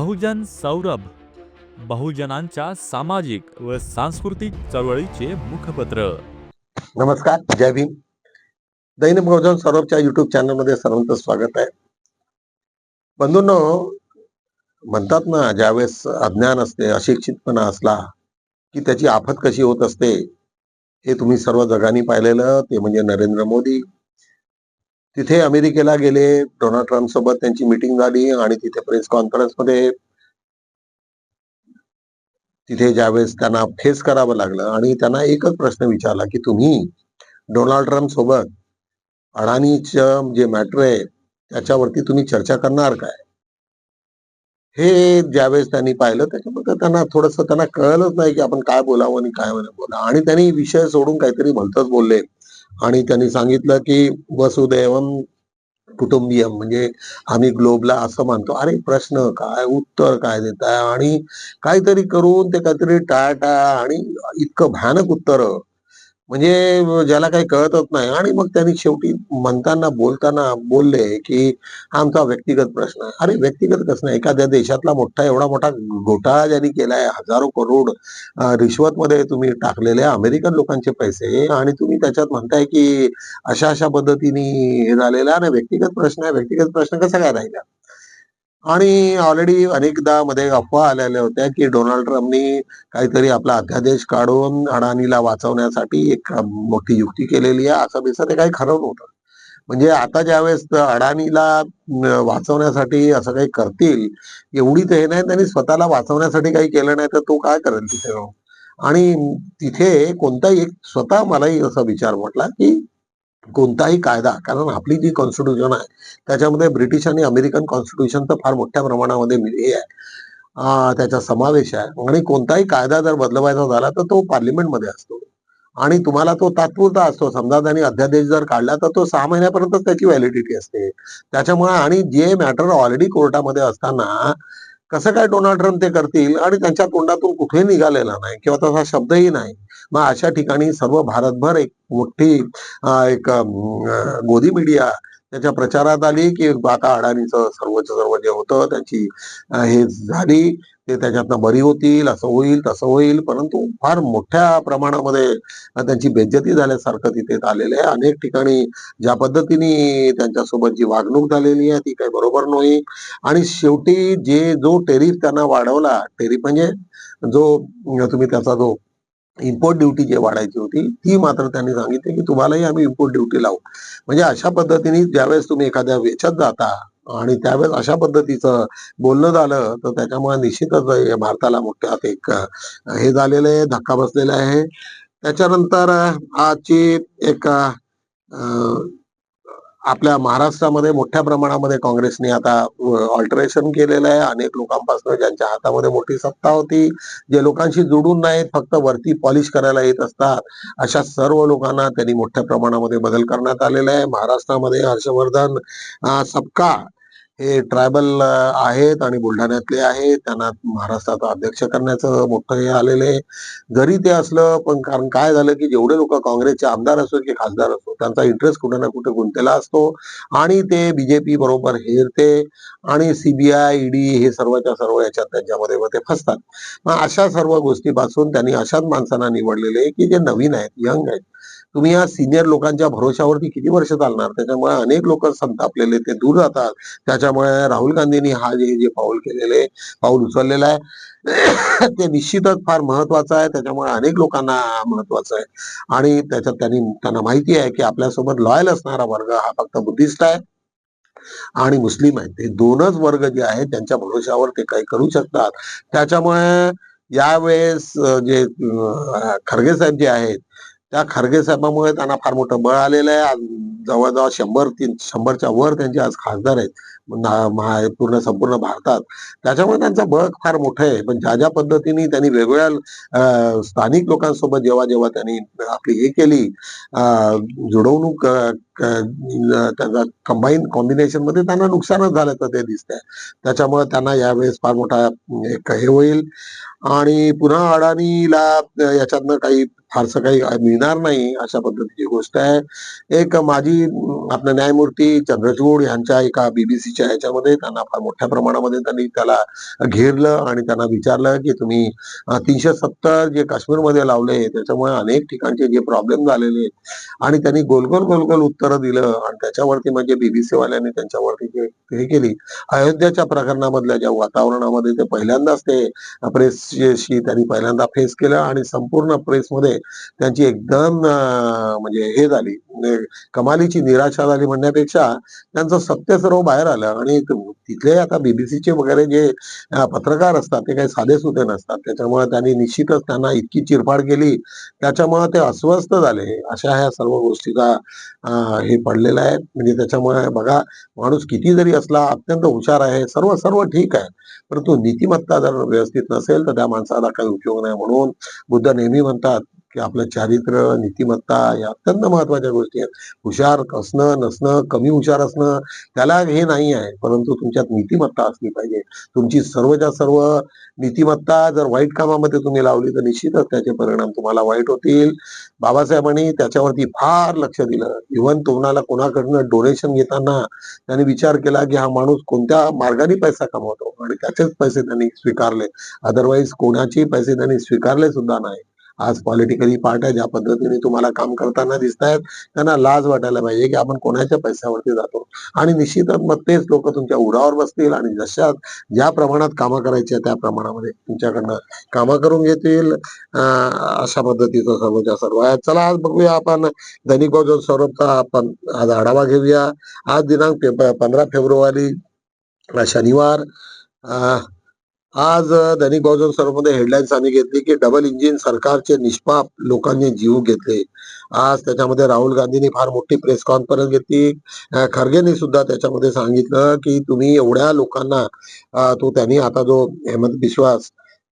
बहुजन सौरभ बहुजनांच्या सामाजिक व सांस्कृतिक चळवळीचे मुखपत्र. नमस्कार जय भीम. दैनिक बहुजन सौरभच्या युट्यूब चॅनलमध्ये सर्वांचं स्वागत आहे. बंधूंनो म्हणतात ना ज्यावेळेस अज्ञान असते अशिक्षितपणा असला की त्याची आफत कशी होत असते हे तुम्ही सर्व जगाने पाहिलेलं ते म्हणजे नरेंद्र मोदी. तिथे अमेरिकेला गेले डोनाल्ड ट्रम्प सोबत त्यांची मिटिंग झाली आणि तिथे प्रेस कॉन्फरन्समध्ये तिथे ज्यावेळेस त्यांना फेस करावं लागलं आणि त्यांना एकच प्रश्न विचारला की तुम्ही डोनाल्ड ट्रम्प सोबत अडाणीचं जे मॅटर आहे त्याच्यावरती तुम्ही चर्चा करणार काय? हे ज्यावेळेस त्यांनी पाहिलं त्याच्यामध्ये त्यांना थोडस त्यांना कळलंच नाही की आपण काय बोलावं आणि काय नाही बोला आणि त्यांनी विषय सोडून काहीतरी भलतच बोलले. आणि त्यांनी सांगितलं की वसुदैवम कुटुंबियम म्हणजे आम्ही ग्लोबला असं मानतो. अरे प्रश्न काय उत्तर काय देत आहे आणि काहीतरी करून ते काहीतरी टाळटाळ आणि इतकं भयानक उत्तर म्हणजे ज्याला काही कळतच नाही. आणि मग त्यांनी शेवटी म्हणताना बोलताना बोलले की हा आमचा व्यक्तिगत प्रश्न आहे. अरे व्यक्तिगत कसं नाही? एखाद्या देशातला मोठा एवढा मोठा घोटाळा ज्यांनी केलाय हजारो करोड रिश्वत मध्ये तुम्ही टाकलेले अमेरिकन लोकांचे पैसे आणि तुम्ही त्याच्यात म्हणताय की अशा अशा पद्धतीने हे झालेलं आणि व्यक्तिगत प्रश्न आहे. व्यक्तिगत प्रश्न कसा काय राहिला? आणि ऑलरेडी अनेकदा मध्ये अफवा आलेल्या होत्या की डोनाल्ड ट्रम्पनी काहीतरी आपला अध्यादेश काढून अडाणीला वाचवण्यासाठी एक मोठी युक्ती केलेली आहे. असं बिसं ते काही खरं नव्हतं. म्हणजे आता ज्यावेळेस अडाणीला वाचवण्यासाठी असं काही करतील एवढी ते हे नाही त्यांनी स्वतःला वाचवण्यासाठी काही केलं नाही तर तो काय करेल तिथे आणि तिथे कोणताही एक स्वतः मलाही असा विचार म्हटला की कोणताही कायदा कारण आपली जी कॉन्स्टिट्यूशन आहे त्याच्यामध्ये ब्रिटिश आणि अमेरिकन कॉन्स्टिट्यूशनचं फार मोठ्या प्रमाणामध्ये हे आहे. त्याचा समावेश आहे. आणि कोणताही कायदा जर बदलवायचा झाला तर तो पार्लिमेंटमध्ये असतो. आणि तुम्हाला तो तात्पुरता असतो. समजा त्यांनी अध्यादेश जर काढला तर तो सहा महिन्यापर्यंतच त्याची व्हॅलिडिटी असते. त्याच्यामुळे आणि जे मॅटर ऑलरेडी कोर्टामध्ये असताना कसं काय डोनाल्ड ट्रम्प ते करतील? आणि त्यांच्या तोंडातून कुठेही निघालेला नाही किंवा तसा शब्दही नाही. मग अशा ठिकाणी सर्व भारतभर एक मोठी एक गोदी मीडिया त्याच्या प्रचारात आली की आता अडाणीचं सर्वच सर्व जे होतं त्याची हे झाली ते त्याच्यातनं बरी होतील असं होईल तसं होईल. परंतु फार मोठ्या प्रमाणामध्ये त्यांची बेज्जती झाल्यासारखं तिथे आलेलं आहे. अनेक ठिकाणी ज्या पद्धतीने त्यांच्यासोबत जी वागणूक झालेली आहे ती काही बरोबर नाही. आणि शेवटी जे जो टेरिफ त्यांना वाढवला टेरिफ म्हणजे जो तुम्ही त्याचा जो इम्पोर्ट ड्युटी जे वाढायची होती ती मात्र त्यांनी सांगितली की तुम्हालाही आम्ही इम्पोर्ट ड्युटी लावू. म्हणजे अशा पद्धतीने ज्यावेळेस तुम्ही एखाद्या वेचात जाता आणि त्यावेळेस अशा पद्धतीचं बोलणं झालं तर त्याच्यामुळे निश्चितच भारताला मोठ्यात एक हे झालेलं आहे धक्का बसलेला आहे. त्याच्यानंतर आजची एक आपल्या महाराष्ट्रामध्ये मोठ्या प्रमाणामध्ये काँग्रेसने आता ऑल्टरेशन केलेलं आहे. अनेक लोकांपासून ज्यांच्या हातामध्ये मोठी सत्ता होती जे लोकांशी जुडून नाहीत फक्त वरती पॉलिश करायला येत असतात. अशा सर्व लोकांना त्यांनी मोठ्या प्रमाणामध्ये बदल करण्यात आलेला आहे. महाराष्ट्रामध्ये हर्षवर्धन सबका हे ट्रायबल आहेत आणि बुलढाण्यातले आहेत. त्यांना महाराष्ट्राचा अध्यक्ष करण्याचं मोठं हे आलेलं आहे. जरी ते असलं पण कारण काय झालं की जेवढे लोक काँग्रेसचे आमदार असो की खासदार असो त्यांचा इंटरेस्ट कुठे ना कुठे गुंतलेला असतो. आणि ते बीजेपी बरोबर हेरते आणि सीबीआय ईडी हे सर्वच्या सर्व याच्यात त्यांच्यामध्ये मग ते फसतात. मग अशा सर्व गोष्टीपासून त्यांनी अशाच माणसांना निवडलेले आहे की जे नवीन आहेत यंग आहेत. तुम्ही या सिनियर लोकांच्या भरोशावरती किती वर्ष चालणार? त्याच्यामुळे अनेक लोक संतापलेले ते दूर जातात. त्याच्यामुळे राहुल गांधींनी हा जे जे पाऊल केलेले पाऊल उचललेलं आहे ते निश्चितच फार महत्वाचं आहे. त्याच्यामुळे अनेक लोकांना महत्वाचं आहे. आणि त्याच्यात त्यांनी त्यांना माहिती आहे की आपल्यासोबत लॉयल असणारा वर्ग हा फक्त बुद्धिस्ट आहे. आणि मुस्लिम आहेत. ते दोनच वर्ग जे आहेत त्यांच्या भरोशावर ते काही करू शकतात. त्याच्यामुळे यावेळेस जे खरगे साहेब जे आहेत त्या खारगे साहेबांमुळे त्यांना फार मोठं बळ आलेलं आहे. आज जवळजवळ शंभर तीन शंभरच्या वर त्यांचे आज खासदार आहेत. ना- पूर्ण संपूर्ण भारतात. त्याच्यामुळे त्यांचं बळ फार मोठं आहे. पण ज्या ज्या पद्धतीने त्यांनी वेगवेगळ्या स्थानिक लोकांसोबत जेव्हा जेव्हा त्यांनी आपली हे केली जुडवणूक त्याचा कंबाईन कॉम्बिनेशनमध्ये त्यांना नुकसानच झालं तर ते दिसतंय. त्याच्यामुळे त्यांना यावेळेस फार मोठा एक हे होईल. आणि पुन्हा अडाणीला याच्यातनं काही फारसं काही मिळणार नाही अशा पद्धतीची गोष्ट आहे. एक माजी अं, न्यायमूर्ती चंद्रचूड यांच्या एका बीबीसीच्या ह्याच्यामध्ये त्यांना फार मोठ्या प्रमाणामध्ये त्यांनी त्याला घेरलं आणि त्यांना विचारलं की तुम्ही तीनशे सत्तर जे काश्मीरमध्ये लावले त्याच्यामुळे अनेक ठिकाणचे जे प्रॉब्लेम झालेले आणि त्यांनी गोलगोल गोलगोल उत्तरं दिलं आणि त्याच्यावरती म्हणजे बीबीसी वाल्यांनी त्यांच्यावरती जे हे केली. अयोध्याच्या प्रकरणामधल्या ज्या वातावरणामध्ये ते पहिल्यांदाच ते प्रेसशी त्यांनी पहिल्यांदा फेस केलं आणि संपूर्ण प्रेसमध्ये त्यांची एकदम म्हणजे हे झाली. म्हणजे कमालीची निराशा झाली म्हणण्यापेक्षा त्यांचं सत्य सर्व बाहेर आलं. आणि तिथले आता बीबीसीचे वगैरे जे पत्रकार असतात ते काही साधे सुधे नसतात. त्याच्यामुळे त्यांनी निश्चितच त्यांना इतकी चिरफाड केली. त्याच्यामुळे ते अस्वस्थ झाले. अशा ह्या सर्व गोष्टीचा हे पडलेलं आहे. म्हणजे त्याच्यामुळे बघा माणूस किती जरी असला अत्यंत हुशार आहे. सर्व सर्व ठीक आहे. परंतु नीतिमत्ता जर व्यवस्थित नसेल तर त्या माणसाला काही उपयोग नाही. म्हणून बुद्ध नेहमी म्हणतात की आपलं चारित्र्य नीतिमत्ता या अत्यंत महत्त्वाच्या गोष्टी आहेत. हुशार असणं नसणं कमी हुशार असणं त्याला हे नाही आहे. परंतु तुमच्यात नीतिमत्ता असली पाहिजे. तुमची सर्वच्या सर्व नीतिमत्ता जर वाईट कामामध्ये तुम्ही लावली तर निश्चितच त्याचे परिणाम तुम्हाला वाईट होतील. बाबासाहेबांनी त्याच्यावरती फार लक्ष दिलं. इव्हन तुम्हाला कोणाकडनं डोनेशन घेताना त्यांनी विचार केला की हा माणूस कोणत्या मार्गाने पैसा कमवतो? आणि त्याचेच पैसे त्यांनी स्वीकारले. अदरवाईज कोणाचे पैसे त्यांनी स्वीकारले सुद्धा नाही. आज पॉलिटिकली पार्ट्या ज्या पद्धतीने तुम्हाला काम करताना दिसत आहेत त्यांना लाज वाटायला पाहिजे की आपण कोणाच्या पैशावरती जातो. आणि निश्चितच मग तेच लोक तुमच्या उरावर बसतील आणि जशा ज्या प्रमाणात कामं करायची आहे त्या प्रमाणामध्ये तुमच्याकडनं कामं करून घेतील अशा पद्धतीचं सर्वच्या सर्व आहे चला आज बघूया आपण दैनिक बहुजन सौरभचा आपण आज आढावा घेऊया. आज दिनांक पंधरा फेब्रुवारी शनिवार आज दैनिक बहुजन सौरभमध्ये हेडलाईन्स आम्ही घेतली की डबल इंजिन सरकारचे निष्पाप लोकांनी जीव घेतले. आज त्याच्यामध्ये राहुल गांधींनी फार मोठी प्रेस कॉन्फरन्स घेतली. अं, खरगेंनी सुद्धा त्याच्यामध्ये सांगितलं की तुम्ही एवढ्या लोकांना तो त्यांनी आता जो हेमंत बिश्वास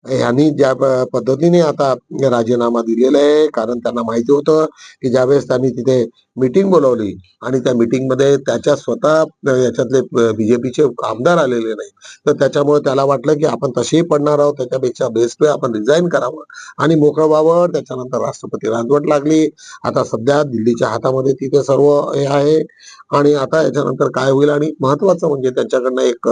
यांनी ज्या पद्धतीने आता राजीनामा दिलेला आहे कारण त्यांना माहिती होतं की ज्यावेळेस त्यांनी तिथे मीटिंग बोलवली आणि त्या मीटिंगमध्ये त्याच्या स्वतः याच्यातले बीजेपीचे आमदार आलेले नाही तर त्याच्यामुळे त्याला वाटलं की आपण तसेही पडणार आहोत त्याच्यापेक्षा बेस्ट वे आपण रिझाईन करावं. आणि मोकळं व्हावं त्याच्यानंतर राष्ट्रपती राजवट लागली. आता सध्या दिल्लीच्या हातामध्ये तिथे सर्व हे आहे. आणि आता याच्यानंतर काय होईल आणि महत्वाचं म्हणजे त्यांच्याकडनं एक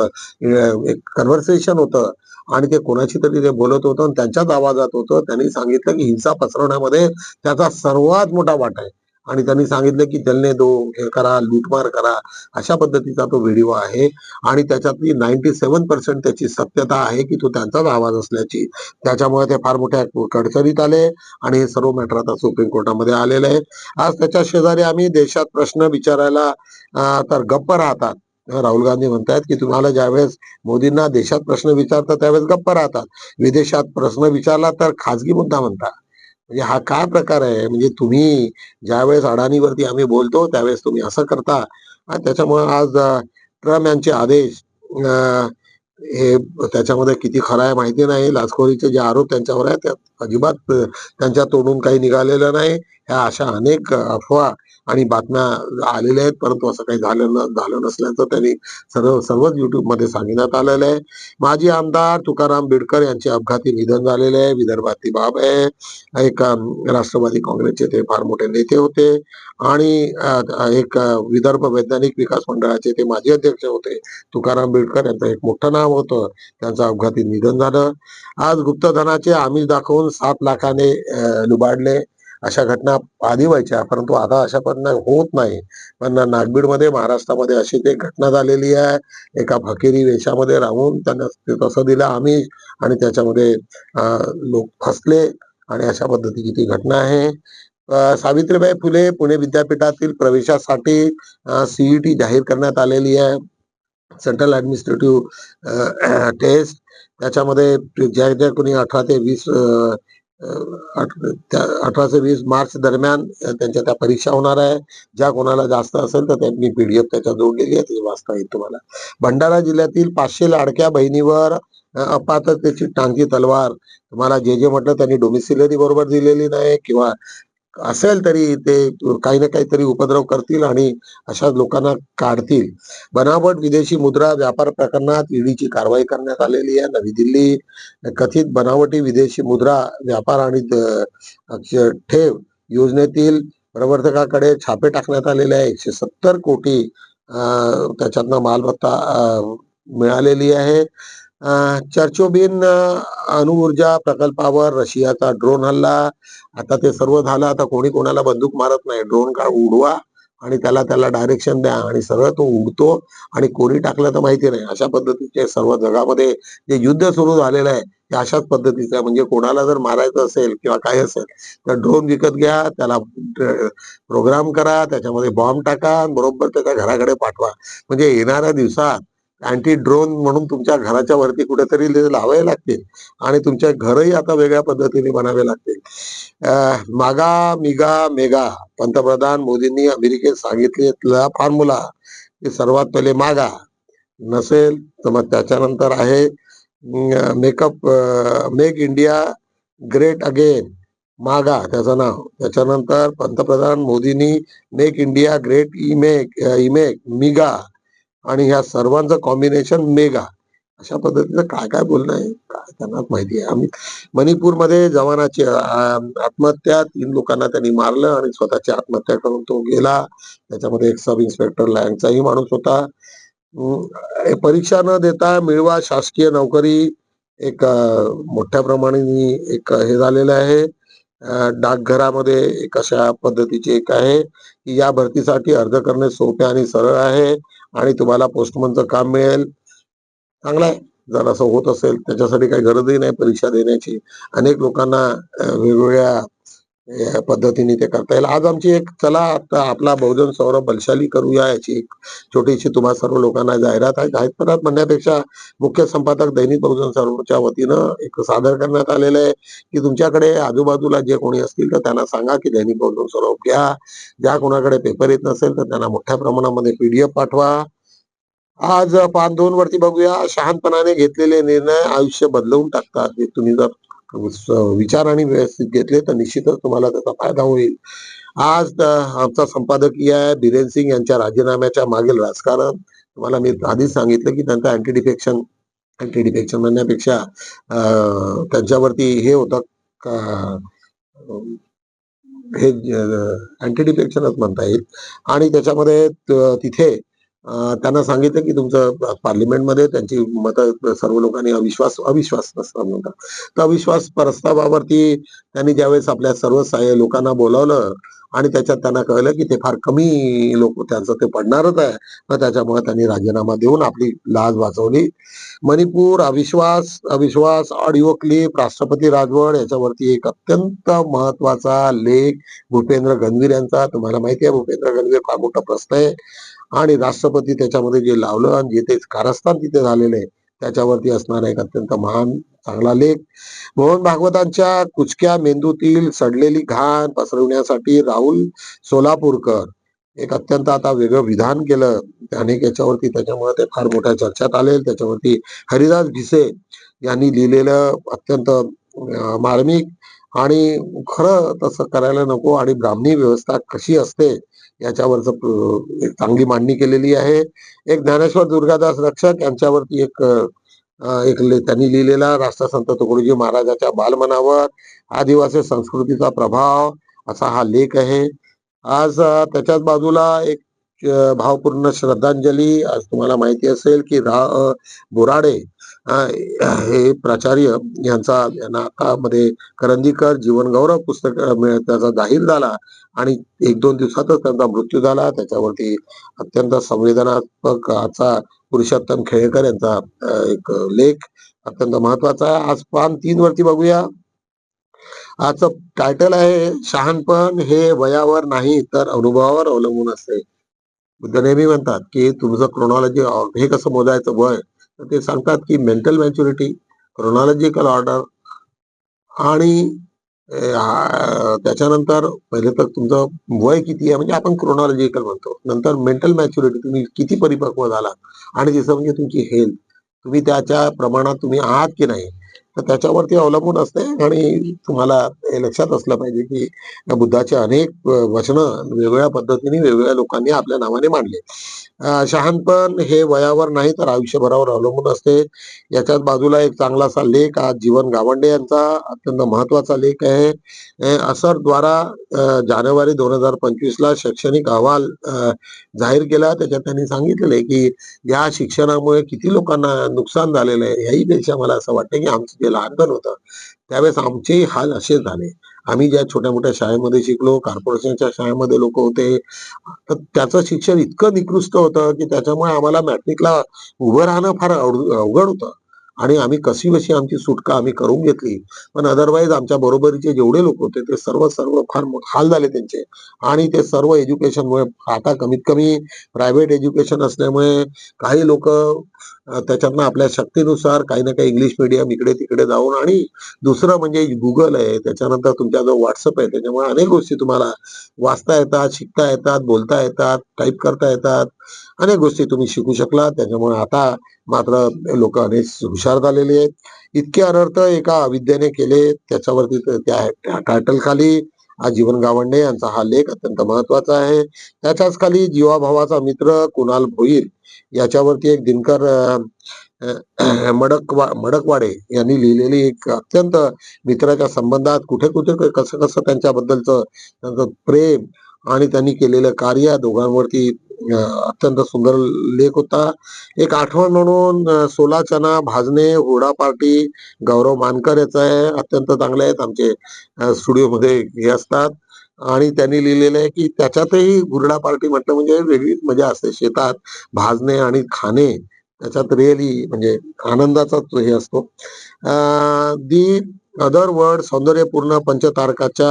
एक कन्व्हर्सेशन होतं. आणि ते कोणाशी तरी ते बोलत होतं आणि त्यांच्याच आवाजात होतं त्यांनी सांगितलं की हिंसा पसरवण्यामध्ये त्याचा सर्वात मोठा वाटा आहे. आणि त्यांनी सांगितलं की जलने दो हे करा लूटमार करा अशा पद्धतीचा तो व्हिडिओ आहे. आणि त्याच्यातली नाईन्टी सेवन पर्सेंट त्याची सत्यता आहे की तो त्यांचाच आवाज असल्याची. त्याच्यामुळे ते फार मोठ्या कडचणीत आले आणि हे सर्व मॅटर आता सुप्रीम कोर्टामध्ये आलेलं आहे आज त्याच्या शेजारी आम्ही देशात प्रश्न विचारायला तर गप्प राहतात. राहुल गांधी म्हणतात की तुम्हाला ज्यावेळेस मोदींना देशात प्रश्न विचारतात त्यावेळेस गप्प राहतात. विदेशात प्रश्न विचारला तर खाजगी मुद्दा म्हणता म्हणजे हा काय प्रकार आहे? म्हणजे तुम्ही ज्यावेळेस अडाणीवरती आम्ही बोलतो त्यावेळेस तुम्ही असं करता. आणि त्याच्यामुळे आज ट्रम्प यांचे आदेश अं, हे त्याच्यामध्ये किती खरं आहे माहिती नाही. लाचखोरीचे जे आरोप त्यांच्यावर आहेत त्यात अजिबात त्यांच्या तोंडून काही निघालेलं नाही. ह्या अशा अनेक अफवा आणि बातम्या आलेल्या आहेत. परंतु असं काही झालं न झालं नसल्याचं त्यांनी सर्व सर्वच युट्यूबमध्ये सांगण्यात आलेलं आहे. माजी आमदार तुकाराम बिडकर यांचे अपघाती निधन झालेले आहे. विदर्भातली बाब आहे. एक राष्ट्रवादी काँग्रेसचे ते फार मोठे नेते होते. आणि एक विदर्भ वैज्ञानिक विकास मंडळाचे ते माजी अध्यक्ष होते. तुकाराम बिडकर यांचं एक मोठं नाव होतं. त्यांचं अपघाती निधन झालं. आज गुप्तधनाचे आमिष दाखवून सात लाखाने लुबाडले. अशा घटना आधी व्हायच्या परंतु आता अशा घटना होत नाही. पण नागबीडमध्ये महाराष्ट्रामध्ये अशी एक घटना झालेली आहे. एका फकिरी वेशामध्ये राहून त्यांना तसं दिलं आम्ही आणि त्याच्यामध्ये लोक फसले आणि अशा पद्धतीची ती घटना आहे. सावित्रीबाई फुले पुणे विद्यापीठातील प्रवेशासाठी सीईटी जाहीर करण्यात आलेली आहे. सेंट्रल ऍडमिनिस्ट्रेटिव्ह टेस्ट त्याच्यामध्ये ज्या ज्या कोणी अठरा ते वीस अठरा ते वीस मार्च दरम्यान त्यांच्या त्या परीक्षा होणार आहे. ज्या कोणाला जास्त असेल तर त्यांनी पीडीएफ त्याच्या जोडलेली आहे ती वाचता येईल तुम्हाला. भंडारा जिल्ह्यातील पाचशे लाडक्या बहिणीवर अपाततेची अपात्रतेची तलवार. तुम्हाला जे जे म्हटलं त्यांनी डोमिसिलरी बरोबर दिलेली नाही किंवा असेल तरी ते काही ना काहीतरी उपद्रव करतील आणि अशा लोकांना काढतील. बनावट विदेशी मुद्रा व्यापार प्रकरणात ईडीची कारवाई करण्यात आलेली आहे. नवी दिल्ली कथित बनावटी विदेशी मुद्रा व्यापार आणि ठेव योजनेतील प्रवर्तकाकडे छापे टाकण्यात आलेले आहे. एकशे सत्तर कोटी त्याच्यातनं मालमत्ता मिळालेली आहे. चर्चोबिन अणुऊर्जा प्रकल्पावर रशियाचा ड्रोन हल्ला. आता ते सर्व झालं आता कोणी कोणाला बंदूक मारत नाही. ड्रोन का उडवा आणि त्याला त्याला डायरेक्शन द्या आणि सरळ तो उडतो आणि कोणी टाकलं तर माहिती नाही. अशा पद्धतीचे सर्व जगामध्ये जे युद्ध सुरू झालेलं आहे ते अशाच पद्धतीचं आहे. म्हणजे कोणाला जर मारायचं असेल किंवा काय असेल तर ड्रोन विकत घ्या त्याला प्रोग्राम करा त्याच्यामध्ये बॉम्ब टाका बरोबर त्याच्या घराकडे पाठवा. म्हणजे येणाऱ्या दिवसात अँटी ड्रोन म्हणून तुमच्या घराच्या वरती कुठेतरी ते लावावे लागतील. आणि तुमचे घरही आता वेगळ्या पद्धतीने बनावे लागतील. मागा मिगा मेगा पंतप्रधान मोदींनी अमेरिकेत सांगितलेला फॉर्म्युला की सर्वात पहिले मागा. नसेल तर मग त्याच्यानंतर आहे makeup make India great again MAGA त्याचं नाव. त्याच्यानंतर पंतप्रधान मोदींनी मेक इंडिया ग्रेट इमेक इमेक मिगा. आणि ह्या सर्वांचं कॉम्बिनेशन मेगा अशा पद्धतीचं काय काय बोलणं आहे? काय त्यांना माहिती आहे. आम्ही मणिपूरमध्ये जवानाची आत्महत्या तीन लोकांना त्यांनी मारलं आणि स्वतःची आत्महत्या करून तो गेला. त्याच्यामध्ये एक सब इन्स्पेक्टर लँगचाही माणूस होता. परीक्षा न देता मिळवा शासकीय नोकरी एक मोठ्या प्रमाणे एक हे झालेलं आहे. डाकघरामध्ये एक अशा पद्धतीची एक आहे की या भरतीसाठी अर्ज करणे सोपे आणि सरळ आहे. आणि तुम्हाला पोस्टमनचं काम मिळेल. चांगलं आहे. जर असं होत असेल त्याच्यासाठी काही गरजही नाही परीक्षा देण्याची. अनेक लोकांना वेगवेगळ्या पद्धतीने ते करता येईल. आज आमची एक चला आता आपला बहुजन सौरभ बलशाली करूया याची एक छोटीशी तुम्हा सर्व लोकांना जाहिरात आहे. जाहिरात म्हणण्यापेक्षा मुख्य संपादक दैनिक बहुजन सौरभच्या वतीनं एक सादर करण्यात आलेलं आहे की तुमच्याकडे आजूबाजूला जे कोणी असतील तर त्यांना सांगा की दैनिक बहुजन सौरभ घ्या. ज्या कोणाकडे पेपर येत नसेल तर त्यांना मोठ्या प्रमाणामध्ये पीडीएफ पाठवा. आज पाच दोन वरती बघूया. शहाणपणाने घेतलेले निर्णय आयुष्य बदलवून टाकतात. तुम्ही जर विचार आणि व्यवस्थित घेतले तर निश्चितच तुम्हाला त्याचा फायदा होईल. आज आमचा संपादकीय आहे बिरेन सिंग यांच्या राजीनाम्याच्या मागील राजकारण. तुम्हाला मी आधीच सांगितलं की त्यांचं अँटी डिफेक्शन अँटी डिफेक्शन म्हणण्यापेक्षा त्यांच्यावरती हे होतं का- हे अँटी डिफेक्शनच म्हणता येईल. आणि त्याच्यामध्ये तिथे त्यांना सांगितलं की तुमचं पार्लिमेंटमध्ये त्यांची मतं सर्व लोकांनी अविश्वास अविश्वास प्रस्ताव म्हणतात तर अविश्वास प्रस्तावावरती त्यांनी ज्यावेळेस आपल्या सर्व सहाय्य लोकांना बोलावलं आणि त्याच्यात त्यांना कळलं की ते फार कमी लोक त्यांचं ते पडणारच आहे तर त्याच्यामुळे त्यांनी राजीनामा देऊन आपली लाज वाचवली. मणिपूर अविश्वास अविश्वास ऑडिओ क्लिप राष्ट्रपती राजवड याच्यावरती एक अत्यंत महत्त्वाचा लेख भूपेंद्र गणवीर यांचा. तुम्हाला माहिती आहे भूपेंद्र गणवीर फार मोठा प्रश्न आहे. आणि राष्ट्रपती त्याच्यामध्ये जे लावलं आणि जे ते कारस्थान तिथे झालेलं आहे त्याच्यावरती असणारा एक अत्यंत महान चांगला लेख. मोहन भागवतांच्या कुचक्या मेंदूतील सडलेली घाण पसरवण्यासाठी राहुल सोलापूरकर एक अत्यंत आता वेगळं विधान केलं. त्याने याच्यावरती त्याच्यामुळे ते फार मोठ्या चर्चेत आले. त्याच्यावरती हरिदास भिसे यांनी लिहिलेलं अत्यंत मार्मिक आणि खरं तसं करायला नको आणि ब्राह्मणी व्यवस्था कशी असते याच्यावरच एक चांगली मांडणी केलेली आहे. एक ज्ञानेश्वर दुर्गादास रक्षक यांच्यावरती एक एक ले- त्यांनी लिहिलेला राष्ट्रसंत तुकडोजी महाराजाच्या बालमनावर आदिवासी संस्कृतीचा प्रभाव असा हा लेख आहे. आज त्याच्याच बाजूला एक भावपूर्ण श्रद्धांजली आज तुम्हाला माहिती असेल की रा बोराडे हे प्राचार्य यांचा नाकामध्ये करंदीकर जीवन गौरव पुस्तक त्याचा जाहीर झाला आणि एक दोन दिवसातच त्यांचा मृत्यू झाला. त्याच्यावरती अत्यंत संवेदनात्मक असा पुरुषोत्तम खेळेकर यांचा एक लेख अत्यंत महत्त्वाचा आहे. आज पान तीन वरती बघूया. आजचं टायटल आहे शहाणपण हे वयावर नाही तर अनुभवावर अवलंबून असते. बुद्ध नेहमी म्हणतात की तुमचं क्रोनॉलॉजी हे कसं मोजायचं वय? तर ते सांगतात की मेंटल मॅच्युरिटी क्रोनॉलॉजिकल ऑर्डर आणि त्याच्यानंतर पहिले तर तुमचं वय किती आहे म्हणजे आपण क्रोनॉलॉजिकल म्हणतो. नंतर मेंटल मॅच्युरिटी तुम्ही किती परिपक्व झाला आणि तिसरं म्हणजे तुमची हेल्थ तुम्ही त्याच्या प्रमाणात तुम्ही आहात की नाही तर त्याच्यावरती अवलंबून असते आणि तुम्हाला हे लक्षात असलं पाहिजे की या बुद्धाचे अनेक वचनं वेगवेगळ्या पद्धतीने वेगवेगळ्या लोकांनी आपल्या नावाने मांडले. शहानपण शहाणपण हे वयावर नाही तर आयुष्यभरावर अवलंबून असते. याच्याच बाजूला एक चांगला लेख आज जीवन गावंडे यांचा अत्यंत महत्त्वाचा लेख आहे. असरद्वारा असर द्वारा जानेवारी दोन हजार पंचवीस ला शैक्षणिक अहवाल जाहीर केला. त्याच्यात त्यांनी सांगितलेलं आहे की या शिक्षणामुळे किती लोकांना नुकसान झालेलं आहे याही पेक्षा मला असं वाटतं की आमचं ते लहानपण होतं. त्यावेळेस आमचे हाल असे झाले. आम्ही ज्या छोट्या मोठ्या शाळेमध्ये शिकलो कॉर्पोरेशनच्या शाळेमध्ये लोक होते तर त्याचं शिक्षण इतकं निकृष्ट होतं की त्याच्यामुळे आम्हाला मॅट्रिकला उभं राहणं फार अवघड होतं. आणि आम्ही कशी कशी आमची सुटका आम्ही करून घेतली. पण अदरवाईज आमच्या बरोबरीचे जेवढे लोक होते ते सर्व सर्व फार हाल झाले त्यांचे. आणि ते सर्व एज्युकेशनमुळे आता कमीत कमी प्रायव्हेट एज्युकेशन असल्यामुळे काही लोक त्याच्यातनं आपल्या शक्तीनुसार काही ना काही इंग्लिश मिडियम इकडे तिकडे जाऊन आणि दुसरं म्हणजे गुगल आहे त्याच्यानंतर तुमच्या जो व्हॉट्सअप आहे त्याच्यामुळे अनेक गोष्टी तुम्हाला वाचता येतात शिकता येतात बोलता येतात टाईप करता येतात. अनेक गोष्टी तुम्ही शिकू शकला त्याच्यामुळे आता मात्र लोक अनेक हुशार झालेले आहेत. इतके अनर्थ एका अविद्येने केले त्याच्यावरती त्या टायटल खाली गावंडे यांचा हा लेख अत्यंत महत्त्वाचा आहे. त्याच्याच खाली जीवाभावाचा मित्र कुणाल भोईर याच्यावरती एक दिनकर मडकवा मडकवाडे यांनी लिहिलेली एक अत्यंत मित्राच्या संबंधात कुठे कुठे कसं कसं त्यांच्याबद्दलचं त्यांचं प्रेम आणि त्यांनी केलेलं कार्य या दोघांवरती अत्यंत सुंदर लेख होता. एक आठवण म्हणून सोला चना भाजणे हुडा पार्टी गौरव मानकर याचा आहे अत्यंत चांगले आहेत आमचे स्टुडिओमध्ये हे असतात. आणि त्यांनी लिहिलेलं आहे की त्याच्यातही गुरडा पार्टी म्हटलं म्हणजे वेगळीच मजा असते. शेतात भाजणे आणि खाणे त्याच्यात रिअली म्हणजे आनंदाचा हे असतो. दी अदर वर्ड सौंदर्यपूर्ण पंचतारकाच्या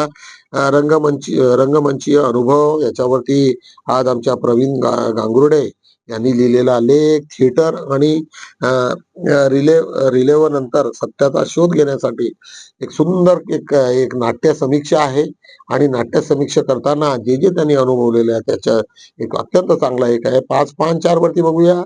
रंगमंच रंगमंची रंगमंचीय अनुभव याच्यावरती आज आमच्या प्रवीण गा- गांगुर्डे यांनी लिहिलेला लेख थिएटर आणि रिले रिलेव नंतर सत्याचा शोध घेण्यासाठी एक सुंदर एक एक नाट्य समीक्षा आहे. आणि नाट्य समीक्षा करताना जे जे त्यांनी अनुभवलेले आहे त्याच्या एक अत्यंत चांगला एक आहे. पाच पाच चार वरती बघूया.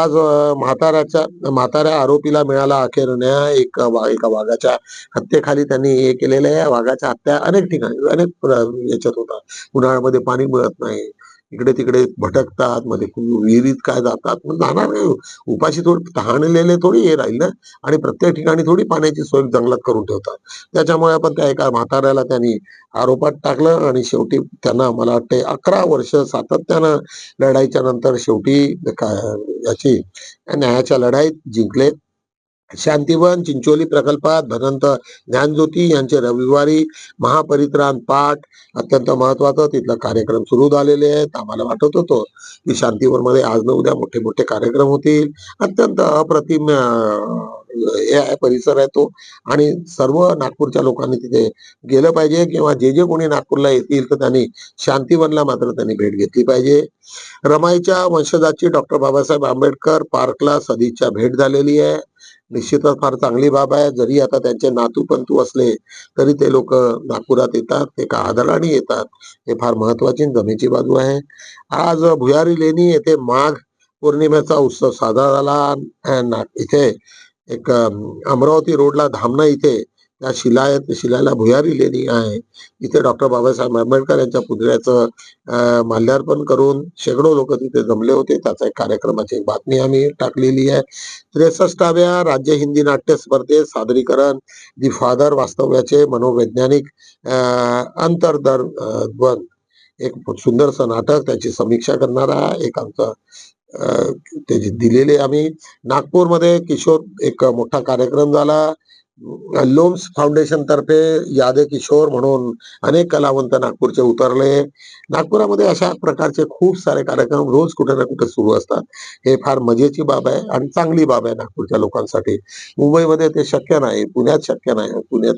आज म्हाताऱ्याच्या म्हाताऱ्या आरोपीला मिळाला अखेर न्याय. एक वा- एका वाघाच्या हत्येखाली त्यांनी हे केलेलं आहे. वाघाच्या हत्या अनेक ठिकाणी अनेक याच्यात होतात. उन्हाळ्यामध्ये पाणी मिळत नाही. इकडे तिकडे भटकतात मध्ये खूप विहिरीत काय जातात मग जाणार नाही. उपाशी थोडी तहानलेले थोडी हे राहील ना. आणि प्रत्येक ठिकाणी थोडी पाण्याची सोय जंगलात करून ठेवतात. त्याच्यामुळे आपण त्या एका म्हाताऱ्याला त्यांनी आरोपात टाकलं आणि शेवटी त्यांना मला वाटते अकरा वर्ष सातत्यानं लढाईच्या नंतर शेवटी याची न्यायाच्या लढाईत जिंकले. शांतिवन चिंचोली प्रकल्पात भदंत ज्ञानज्योती यांचे रविवारी महापरित्राण पाठ अत्यंत महत्वाचं. तिथला कार्यक्रम सुरू झालेले आहेत. आम्हाला वाटत होतं की शांतीवनमध्ये आज न उद्या मोठे मोठे कार्यक्रम होतील. अत्यंत अप्रतिम हे परिसर आहे तो. आणि सर्व नागपूरच्या लोकांनी तिथे गेलं पाहिजे किंवा जे जे कोणी नागपूरला येतील तर त्यांनी शांतीवनला मात्र त्यांनी भेट घेतली पाहिजे. रमाईच्या वंशजाची डॉक्टर बाबासाहेब आंबेडकर पार्कला सदिच्छा भेट झालेली आहे. निश्चितच फार चांगली बाब आहे. जरी आता त्यांचे नातू पंतू असले तरी ते लोक नागपुरात येतात ते का आदराने येतात हे फार महत्वाची जमेची बाजू आहे. आज भुयारी लेणी येथे माघ पौर्णिमेचा उत्सव साजरा झाला. इथे एक अमरावती रोडला धामणा इथे त्या शिला शिलाला भुयारी लेणी आहे. इथे डॉक्टर बाबासाहेब आंबेडकर यांच्या पुतळ्याचं माल्यार्पण करून शेकडो लोक तिथे जमले होते. त्याचा एक कार्यक्रमाची एक बातमी आम्ही टाकलेली आहे. त्रेसष्टाव्या राज्य हिंदी नाट्य स्पर्धेत सादरीकरण दि फादर वास्तव्याचे मनोवैज्ञानिक अं, अंतर्दर द्वंद एक सुंदरसं नाटक त्याची समीक्षा करणारा एक आमचा त्याची दिलेले आम्ही नागपूरमध्ये किशोर एक मोठा कार्यक्रम झाला. लोम्स फाउंडेशन तर्फे यादे किशोर म्हणून अनेक कलावंत नागपूरचे उतरले. नागपुरामध्ये अशा प्रकारचे खूप सारे कार्यक्रम रोज कुठे ना कुठे सुरू असतात. हे फार मजेची बाब आहे आणि चांगली बाब आहे नागपूरच्या लोकांसाठी. मुंबईमध्ये ते शक्य नाही पुण्यात शक्य नाही. पुण्यात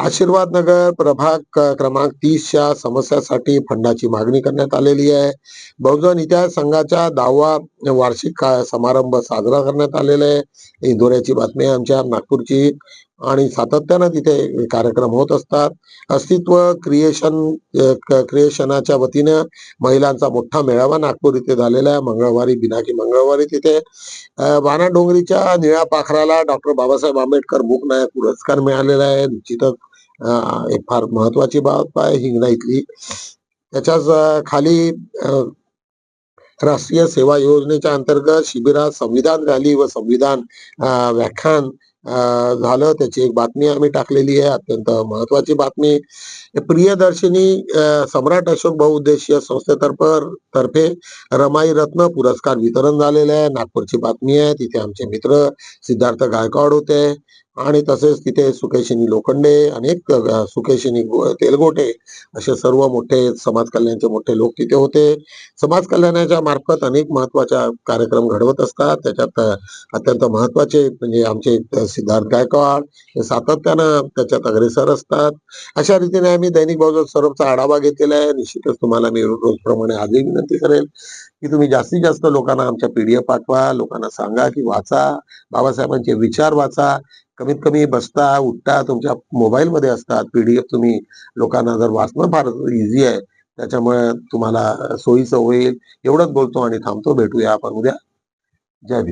आशीर्वाद नगर प्रभाग क्रमांक तीसच्या समस्यासाठी फंडाची मागणी करण्यात आलेली आहे. बहुजन इतिहास संघाच्या दहावा वार्षिक समारंभ साजरा करण्यात आलेला आहे. इंदोऱ्याची बातमी आमच्या नागपूरची. आणि सातत्यानं तिथे कार्यक्रम होत असतात. अस्तित्व क्रिएशन क्रिएशनाच्या वतीनं महिलांचा मोठा मेळावा नागपूर इथे झालेला आहे. मंगळवारी बिनाकी मंगळवारी तिथे. वाना डोंगरीच्या निळ्या पाखराला डॉक्टर बाबासाहेब आंबेडकर मूकनायक पुरस्कार मिळालेला आहे. निश्चितच एक फार महत्वाची बाब आहे हिंगणा इथली. त्याच्याच खाली राष्ट्रीय सेवा योजनेच्या अंतर्गत शिबिरात संविधान रॅली व संविधान व्याख्यान झालं. त्याची एक बातमी आम्ही टाकलेली आहे. अत्यंत महत्वाची बातमी. प्रियदर्शिनी सम्राट अशोक बहुउद्देशीय संस्थेतर्फे तर्फे रमाई रत्न पुरस्कार वितरण झालेलं आहे. नागपूरची बातमी आहे. तिथे आमचे मित्र सिद्धार्थ गायकवाड होते. आणि तसेच तिथे सुकेशिनी लोखंडे अनेक सुकेशिनी तेलगोटे असे सर्व मोठे समाज कल्याणचे मोठे लोक तिथे होते. समाज कल्याणाच्या मार्फत अनेक महत्त्वाच्या कार्यक्रम घडवत असतात. त्याच्यात अत्यंत महत्त्वाचे म्हणजे आमचे सिद्धार्थ गायकवाड हे सातत्यानं त्याच्यात अग्रेसर असतात. अशा रीतीने आम्ही दैनिक बहुजन सर्वचा आढावा घेतलेला आहे. निश्चितच तुम्हाला मी रोजप्रमाणे आजही विनंती करेल. की तुम्ही जास्तीत जास्त लोकांना आमच्या पीडीएफ पाठवा लोकांना सांगा की वाचा बाबासाहेबांचे विचार वाचा. कमीत कमी बसता उठता तुमच्या मोबाईल मध्ये असतात पीडीएफ तुम्ही लोकांना जर वाचणं फार इझी आहे त्याच्यामुळे तुम्हाला सोयीचं होईल. एवढंच बोलतो आणि थांबतो. भेटूया आपण उद्या. जय भीम.